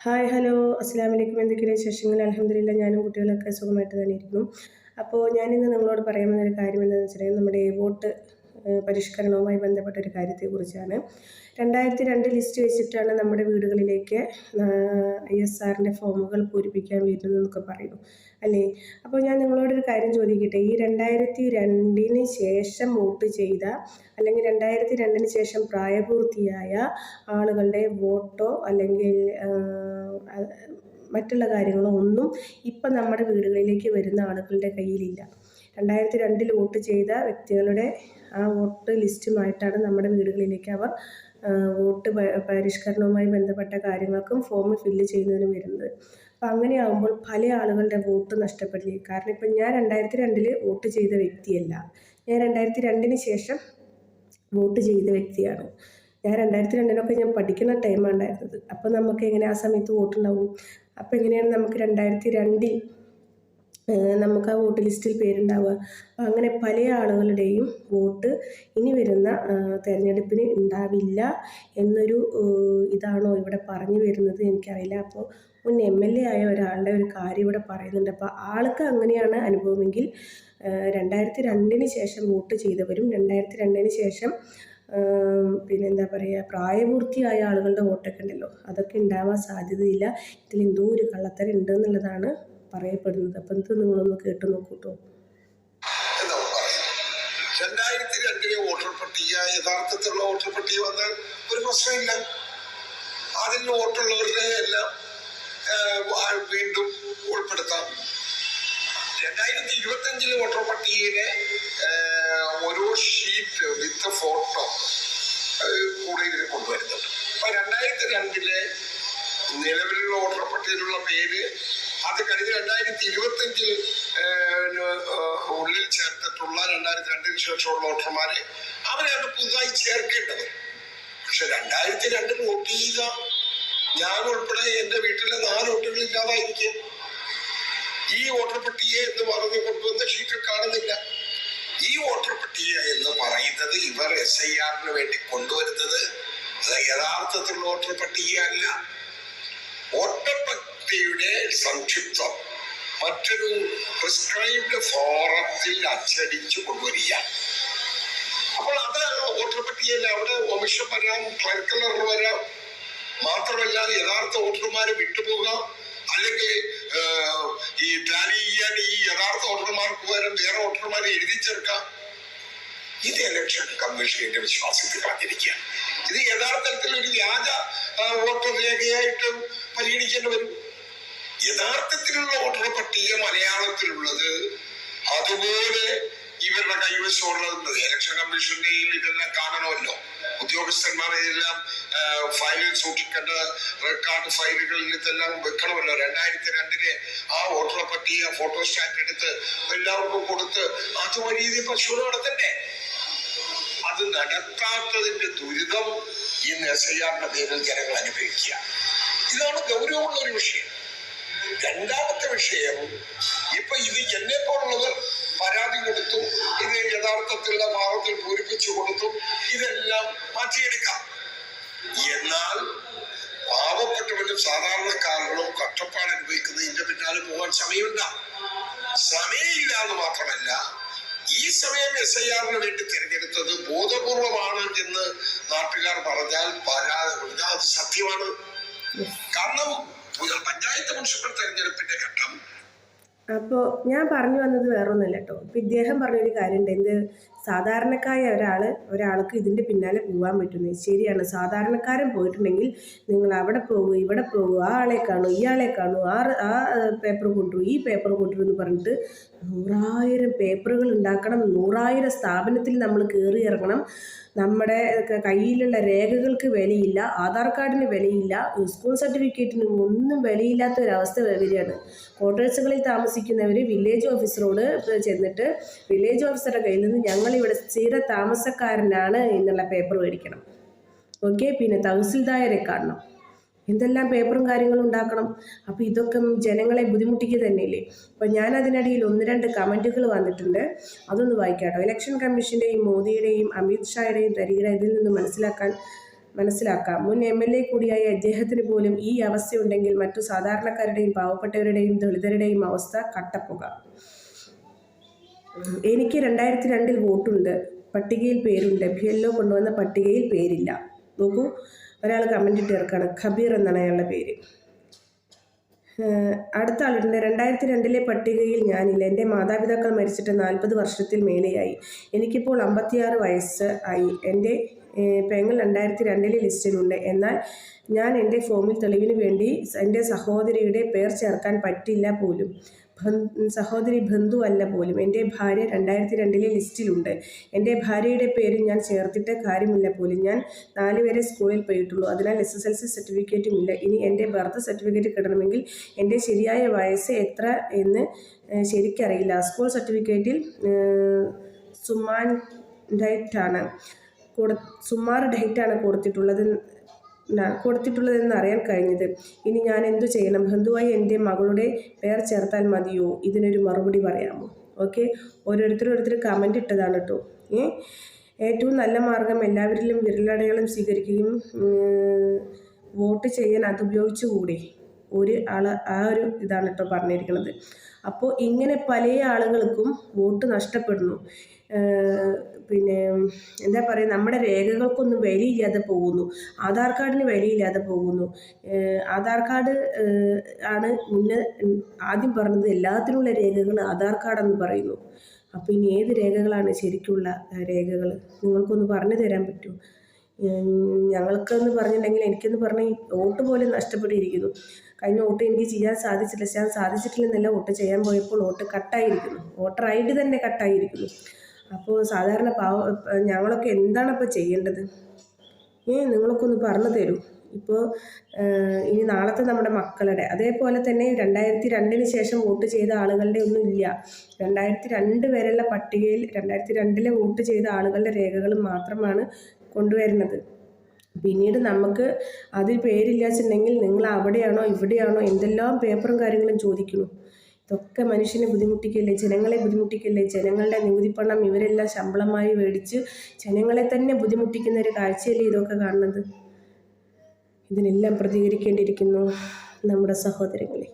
Hi hello. അസ്സാം വലൈക്കും എന്തൊക്കെയാണ് വിശേഷങ്ങൾ? അലഹമില്ല ഞാനും കുട്ടികളൊക്കെ സുഖമായിട്ട് തന്നെ ഇരിക്കുന്നു. അപ്പോൾ ഞാനിന്ന് നിങ്ങളോട് പറയാൻ ഒരു കാര്യം എന്താണെന്ന് വെച്ചിട്ടുണ്ടെങ്കിൽ നമ്മുടെ വോട്ട് പരിഷ്കരണവുമായി ബന്ധപ്പെട്ട ഒരു കാര്യത്തെക്കുറിച്ചാണ്. രണ്ടായിരത്തി രണ്ട് ലിസ്റ്റ് വെച്ചിട്ടാണ് നമ്മുടെ വീടുകളിലേക്ക് ഐ എസ് ആറിന്റെ ഫോമുകൾ പൂരിപ്പിക്കാൻ വരുന്നതെന്നൊക്കെ പറയുന്നു. അല്ലേ? അപ്പോൾ ഞാൻ നിങ്ങളോടൊരു കാര്യം ചോദിക്കട്ടെ? ഈ രണ്ടായിരത്തി രണ്ടിന് ശേഷം വോട്ട് ചെയ്ത അല്ലെങ്കിൽ രണ്ടായിരത്തി രണ്ടിന് ശേഷം പ്രായപൂർത്തിയായ ആളുകളുടെ വോട്ടോ അല്ലെങ്കിൽ മറ്റുള്ള കാര്യങ്ങളോ ഒന്നും ഇപ്പം നമ്മുടെ വീടുകളിലേക്ക് വരുന്ന ആളുകളുടെ കയ്യിലില്ല. രണ്ടായിരത്തി രണ്ടിൽ വോട്ട് ചെയ്ത വ്യക്തികളുടെ ആ വോട്ട് ലിസ്റ്റുമായിട്ടാണ് നമ്മുടെ വീടുകളിലേക്ക് അവർ വോട്ട് പരിഷ്കരണവുമായി ബന്ധപ്പെട്ട കാര്യങ്ങൾക്കും ഫോം ഫില്ല് ചെയ്യുന്നതിനും വരുന്നത്. അപ്പം അങ്ങനെയാകുമ്പോൾ പല ആളുകളുടെ വോട്ട് നഷ്ടപ്പെടില്ലേ കാരണം ഇപ്പം ഞാൻ രണ്ടായിരത്തി രണ്ടിൽ വോട്ട് ചെയ്ത വ്യക്തിയല്ല. ഞാൻ രണ്ടായിരത്തി രണ്ടിന് ശേഷം വോട്ട് ചെയ്ത വ്യക്തിയാണ്. ഞാൻ രണ്ടായിരത്തി രണ്ടിനൊക്കെ ഞാൻ പഠിക്കുന്ന ടൈമാണ് ഉണ്ടായിരുന്നത്. അപ്പോൾ നമുക്ക് എങ്ങനെ ആ സമയത്ത് വോട്ടുണ്ടാവും? അപ്പോൾ എങ്ങനെയാണ് നമുക്ക് രണ്ടായിരത്തി രണ്ടിൽ നമുക്ക് ആ വോട്ട് ലിസ്റ്റിൽ പേരുണ്ടാവുക. അപ്പം അങ്ങനെ പല ആളുകളുടെയും വോട്ട് ഇനി വരുന്ന തെരഞ്ഞെടുപ്പിന് ഉണ്ടാവില്ല എന്നൊരു ഇതാണോ ഇവിടെ പറഞ്ഞു വരുന്നത് എനിക്കറിയില്ല. അപ്പോൾ മുൻ എം എൽ എ ആയ ഒരാളുടെ ഒരു കാര്യം ഇവിടെ പറയുന്നുണ്ട്. അപ്പോൾ ആൾക്ക് അങ്ങനെയാണ് അനുഭവമെങ്കിൽ രണ്ടായിരത്തി രണ്ടിന് ശേഷം വോട്ട് ചെയ്തവരും രണ്ടായിരത്തി രണ്ടിന് ശേഷം പിന്നെ പിന്നെന്താ പറയുക പ്രായപൂർത്തിയായ ആളുകളുടെ വോട്ടൊക്കെ ഉണ്ടല്ലോ. അതൊക്കെ ഉണ്ടാവാൻ സാധ്യതയില്ല. ഇതിൽ എന്തോ ഒരു കള്ളത്തരം ഉണ്ട് എന്നുള്ളതാണ് പറയപ്പെടുന്നത്. അപ്പം ഇത് നിങ്ങളൊന്ന് കേട്ടു നോക്കൂട്ടോ. രണ്ടായിരത്തി രണ്ടിലെ വോട്ടർ പട്ടിക യഥാർത്ഥത്തിലുള്ള വോട്ടർ പട്ടിക വന്നാൽ ഒരു പ്രശ്നമില്ല. അതിൽ വോട്ടുള്ളവരുടെ എല്ലാം വീണ്ടും ഉൾപ്പെടുത്താം. രണ്ടായിരത്തി ഇരുപത്തി അഞ്ചിലെ വോട്ടർ പട്ടികയിലെ ഓരോ ഷീറ്റ് വിത്ത് ഫോട്ടോ കൂടെ ഇതിൽ കൊണ്ടുവരുന്നുണ്ട്. അപ്പൊ രണ്ടായിരത്തി രണ്ടിലെ നിലവിലുള്ള വോട്ടർ പട്ടികയിലുള്ള പേര് അത് കഴിഞ്ഞ് രണ്ടായിരത്തി ഇരുപത്തി അഞ്ചിൽ ഉള്ളിൽ ചേർത്തിട്ടുള്ള രണ്ടായിരത്തി രണ്ടിന് ശേഷമുള്ള വോട്ടർമാരെ അവരെയാണ് പുതുതായി ചേർക്കേണ്ടത്. പക്ഷെ രണ്ടായിരത്തി രണ്ടിൽ വോട്ട് ചെയ്യുക. ഞാൻ ഉൾപ്പെടെ എന്റെ വീട്ടിലെ നാല് വോട്ടുകൾ ഇല്ലാതായിരിക്കും. ഈ വോട്ടർ പട്ടിക എന്ന് പറഞ്ഞു കൊണ്ടുവന്ന ഷീറ്റിൽ കാണുന്നില്ല. ഈ വോട്ടർ പട്ടിക എന്ന് പറയുന്നത് ഇവർ എസ് ഐ ആറിന് വേണ്ടി കൊണ്ടുവരുന്നത്. അത് യഥാർത്ഥത്തിലുള്ള വോട്ടർ പട്ടിക അല്ല വോട്ടർ പട്ടികയുടെ സംക്ഷിപ്തം. മറ്റൊരു പ്രിസ്ക്രൈബ്ഡ് ഫോറത്തിൽ അച്ചടിച്ചു കൊണ്ടുവരിക അപ്പോൾ അത് വോട്ടർ പട്ടികയല്ല അവിടെ ഒമിഷൻ വരാം ക്ലർക്കലർ വരാം. മാത്രമല്ല യഥാർത്ഥ വോട്ടർമാരെ വിട്ടുപോകാം. അല്ലെങ്കിൽ ഈ ടാലി ചെയ്യാൻ ഈ യഥാർത്ഥ വോട്ടർമാർക്ക് പകരം വേറെ വോട്ടർമാരെ എഴുതി ചേർക്കാം. ഇത് ഇലക്ഷൻ കമ്മീഷന്റെ വിശ്വാസത്തിൽ പറഞ്ഞിരിക്കുക ഇത് യഥാർത്ഥത്തിൽ ഒരു വ്യാജ വോട്ടർ രേഖയായിട്ട് പരിഗണിക്കേണ്ടി വരും. യഥാർത്ഥത്തിലുള്ള വോട്ടർ പട്ടിക മലയാളത്തിലുള്ളത് അതുപോലെ ഇവരുടെ കൈവശമുള്ളത് ഇലക്ഷൻ കമ്മീഷന്റെയും ഇതെല്ലാം കാണണമല്ലോ. ഉദ്യോഗസ്ഥന്മാരെ ഇതെല്ലാം ആ, ഫയലിൽ സൂക്ഷിക്കേണ്ട റെക്കോർഡ് ഫയലുകളിൽ ഇതെല്ലാം വെക്കണമല്ലോ. രണ്ടായിരത്തി രണ്ടിലെ ആ വോട്ടർ പട്ടിക ഫോട്ടോസ്റ്റാറ്റ് എടുത്ത് എല്ലാവർക്കും കൊടുത്ത് അത് വലിയ പരിശോധന നടത്തണ്ടേ? അത് നടത്താത്തതിന്റെ ദുരിതം ഇന്ന് എസ് ഐ ആറിന്റെ പേരിൽ ജനങ്ങൾ അനുഭവിക്കുക. ഇതാണ് ഗൗരവമുള്ള ഒരു വിഷയം. രണ്ടാമത്തെ വിഷയം ഇപ്പൊ ഇത് എന്നെ പോലുള്ളവർ പരാതി കൊടുത്തു ഇത് യഥാർത്ഥത്തിലുള്ള ഭാഗത്തിൽ പൂരിപ്പിച്ചു കൊടുത്തു ഇതെല്ലാം മാറ്റിയെടുക്കാം. എന്നാൽ പാവപ്പെട്ടവരും സാധാരണക്കാരനും കഷ്ടപ്പാട് അനുഭവിക്കുന്നതിന്റെ പിന്നാലെ പോകാൻ സമയമില്ല. സമയമില്ല എന്ന് മാത്രമല്ല ഈ സമയം എസ് ഐ ആറിന് വേണ്ടി തിരഞ്ഞെടുത്തത് ബോധപൂർവമാണ് എന്ന് നാട്ടുകാർ പറഞ്ഞാൽ പരാതി അത് സത്യമാണ്. കാരണം മുനിസിപ്പൽ ഞാൻ പറഞ്ഞു വന്നത് വേറൊന്നുമല്ല കേട്ടോ. ഇപ്പം ഇദ്ദേഹം പറഞ്ഞൊരു കാര്യമുണ്ട്. എന്ത് സാധാരണക്കായ ഒരാൾ ഒരാൾക്ക് ഇതിന്റെ പിന്നാലെ പോകാൻ പറ്റുന്നത് ശരിയാണ്. സാധാരണക്കാരൻ പോയിട്ടുണ്ടെങ്കിൽ നിങ്ങൾ അവിടെ പോകൂ ഇവിടെ പോകൂ ആ ആളെ കാണൂ ഇയാളെ കാണൂ ആ ആ പേപ്പർ കൊണ്ടുവരും ഈ പേപ്പർ കൊണ്ടുവരും എന്ന് പറഞ്ഞിട്ട് നൂറായിരം പേപ്പറുകൾ ഉണ്ടാക്കണം നൂറായിരം സ്ഥാപനത്തിൽ നമ്മൾ കയറി ഇറങ്ങണം. നമ്മുടെ കയ്യിലുള്ള രേഖകൾക്ക് വിലയില്ല ആധാർ കാർഡിന് വിലയില്ല സ്കൂൾ സർട്ടിഫിക്കറ്റിന് ഒന്നും വിലയില്ലാത്ത ഒരവസ്ഥ വരികയാണ്. ക്വാർട്ടേഴ്സുകളിൽ താമസിക്കുന്നവർ വില്ലേജ് ഓഫീസറോട് ചെന്നിട്ട് വില്ലേജ് ഓഫീസറുടെ കയ്യിൽ നിന്ന് ഞങ്ങളിവിടെ സ്ഥിര താമസക്കാരനാണ് എന്നുള്ള പേപ്പർ മേടിക്കണം. ഓക്കെ? പിന്നെ തഹസിൽദാരെ കാണണം. എന്തെല്ലാം പേപ്പറും കാര്യങ്ങളും ഉണ്ടാക്കണം. അപ്പോൾ ഇതൊക്കെ ജനങ്ങളെ ബുദ്ധിമുട്ടിക്കുക തന്നെയല്ലേ? അപ്പോൾ ഞാൻ അതിനിടയിൽ ഒന്ന് രണ്ട് കമന്റുകൾ വന്നിട്ടുണ്ട്. അതൊന്ന് വായിക്കാട്ടോ. ഇലക്ഷൻ കമ്മീഷന്റെയും മോദിയുടെയും അമിത് ഷായുടെയും തരികിട ഇതിൽ നിന്ന് മനസ്സിലാക്കാൻ മനസ്സിലാക്കാം. മുൻ എം എൽ എ കൂടിയായ അദ്ദേഹത്തിന് പോലും ഈ അവസ്ഥയുണ്ടെങ്കിൽ മറ്റു സാധാരണക്കാരുടെയും പാവപ്പെട്ടവരുടെയും ദളിതരുടെയും അവസ്ഥ കട്ടപ്പുക. എനിക്ക് രണ്ടായിരത്തി രണ്ടിൽ വോട്ടുണ്ട്. പട്ടികയിൽ പേരുണ്ട്. ബി എൽ ഒ കൊണ്ടുവന്ന പട്ടികയിൽ പേരില്ല. നോക്കൂ. ഒരാൾ കമന്റ് ഇട്ടിറക്കാണ് ഖബീർ എന്നാണ് അയാളുടെ പേര്. അടുത്ത ആളുണ്ട്. രണ്ടായിരത്തി രണ്ടിലെ പട്ടികയിൽ ഞാനില്ല. എന്റെ മാതാപിതാക്കൾ മരിച്ചിട്ട് നാൽപ്പത് വർഷത്തിൽ മേലെയായി. എനിക്കിപ്പോൾ അമ്പത്തിയാറ് വയസ്സ് ആയി. എന്റെ പെങ്ങൾ രണ്ടായിരത്തി രണ്ടിലെ ലിസ്റ്റിലുണ്ട്. എന്നാൽ ഞാൻ എന്റെ ഫോമിൽ തെളിവിന് വേണ്ടി എന്റെ സഹോദരിയുടെ പേർ ചേർക്കാൻ പറ്റില്ല പോലും. സഹോദരി ബന്ധു അല്ല പോലും. എന്റെ ഭാര്യ രണ്ടായിരത്തി രണ്ടിലെ ലിസ്റ്റിലുണ്ട്. എന്റെ ഭാര്യയുടെ പേര് ഞാൻ ചേർത്തിട്ട് കാര്യമില്ല പോലും. ഞാൻ നാല് വരെ സ്കൂളിൽ പോയിട്ടുള്ളൂ. അതിനാൽ എസ് എസ് എൽ സി സർട്ടിഫിക്കറ്റും ഇല്ല. ഇനി എന്റെ ബർത്ത് സർട്ടിഫിക്കറ്റ് കിട്ടണമെങ്കിൽ എന്റെ ശരിയായ വയസ്സ് എത്ര എന്ന് ശരിക്കറിയില്ല. സ്കൂൾ സർട്ടിഫിക്കറ്റിൽ സുമാൻ ഡൈറ്റാണ് കൊടു സുമാർ ഡൈറ്റാണ് കൊടുത്തിട്ടുള്ളത്. കൊടുത്തിട്ടുള്ളതെന്ന് അറിയാൻ കഴിഞ്ഞത്. ഇനി ഞാൻ എന്തു ചെയ്യണം? ബന്ധുവായി എന്റെ മകളുടെ പേർ ചേർത്താൽ മതിയോ? ഇതിനൊരു മറുപടി പറയാമോ? ഓക്കെ. ഓരോരുത്തരോരുത്തർ കമന്റ് ഇട്ടതാണ് കേട്ടോ ഏ? ഏറ്റവും നല്ല മാർഗം എല്ലാവരിലും വിരലടയാളം സ്വീകരിക്കുകയും വോട്ട് ചെയ്യാൻ അതുപയോഗിച്ചുകൂടി ഒരു ആൾ ആ ഒരു ഇതാണ് കേട്ടോ പറഞ്ഞിരിക്കുന്നത് അപ്പോൾ ഇങ്ങനെ പല ആളുകൾക്കും വോട്ട് നഷ്ടപ്പെടുന്നു. പിന്നെ എന്താ പറയുക നമ്മുടെ രേഖകൾക്കൊന്നും വിലയില്ലാതെ പോകുന്നു. ആധാർ കാർഡിന് വിലയില്ലാതെ പോകുന്നു. ആധാർ കാർഡ് ആണ് മുന്നേ ആദ്യം പറഞ്ഞത് എല്ലാത്തിനുള്ള രേഖകൾ ആധാർ കാർഡെന്ന് പറയുന്നു. അപ്പോൾ ഇനി ഏത് രേഖകളാണ് ശരിക്കുള്ള രേഖകൾ നിങ്ങൾക്കൊന്ന് പറഞ്ഞു തരാൻ പറ്റുമോ? ഞങ്ങൾക്കെന്ന് പറഞ്ഞിട്ടുണ്ടെങ്കിൽ എനിക്കെന്ന് പറഞ്ഞാൽ വോട്ട് പോലും നഷ്ടപ്പെട്ടിരിക്കുന്നു. കഴിഞ്ഞ വോട്ട് എനിക്ക് ചെയ്യാൻ സാധിച്ചില്ല. ചെയ്യാൻ സാധിച്ചിട്ടില്ലെന്നല്ല വോട്ട് ചെയ്യാൻ പോയപ്പോൾ വോട്ട് കട്ടായിരിക്കുന്നു. വോട്ടർ ഐ ഡി തന്നെ കട്ടായിരിക്കുന്നു. അപ്പോൾ സാധാരണ പാവ ഞങ്ങളൊക്കെ എന്താണ് ഇപ്പോൾ ചെയ്യേണ്ടത്? ഏ നിങ്ങളൊക്കെ ഒന്ന് പറഞ്ഞു തരൂ. ഇപ്പോൾ ഇനി നാളത്തെ നമ്മുടെ മക്കളുടെ അതേപോലെ തന്നെ രണ്ടായിരത്തി രണ്ടിന് ശേഷം വോട്ട് ചെയ്ത ആളുകളുടെ ഒന്നും ഇല്ല. രണ്ടായിരത്തി രണ്ട് വരെയുള്ള പട്ടികയിൽ രണ്ടായിരത്തി രണ്ടിലെ വോട്ട് ചെയ്ത ആളുകളുടെ രേഖകൾ മാത്രമാണ് കൊണ്ടുവരുന്നത്. പിന്നീട് നമുക്ക് അതിൽ പേരില്ലാച്ചിട്ടുണ്ടെങ്കിൽ നിങ്ങൾ അവിടെയാണോ ഇവിടെയാണോ എന്തെല്ലാം പേപ്പറും കാര്യങ്ങളും ചോദിക്കുന്നു. ഇതൊക്കെ മനുഷ്യനെ ബുദ്ധിമുട്ടിക്കല്ലേ ജനങ്ങളെ ബുദ്ധിമുട്ടിക്കല്ലേ ജനങ്ങളുടെ നികുതിപ്പണം ഇവരെല്ലാം ശമ്പളമായി മേടിച്ച് ജനങ്ങളെ തന്നെ ബുദ്ധിമുട്ടിക്കുന്ന ഒരു കാഴ്ചയല്ലേ ഇതൊക്കെ കാണുന്നത്? ഇതിനെല്ലാം പ്രതികരിക്കേണ്ടിയിരിക്കുന്നു നമ്മുടെ സഹോദരങ്ങളെ.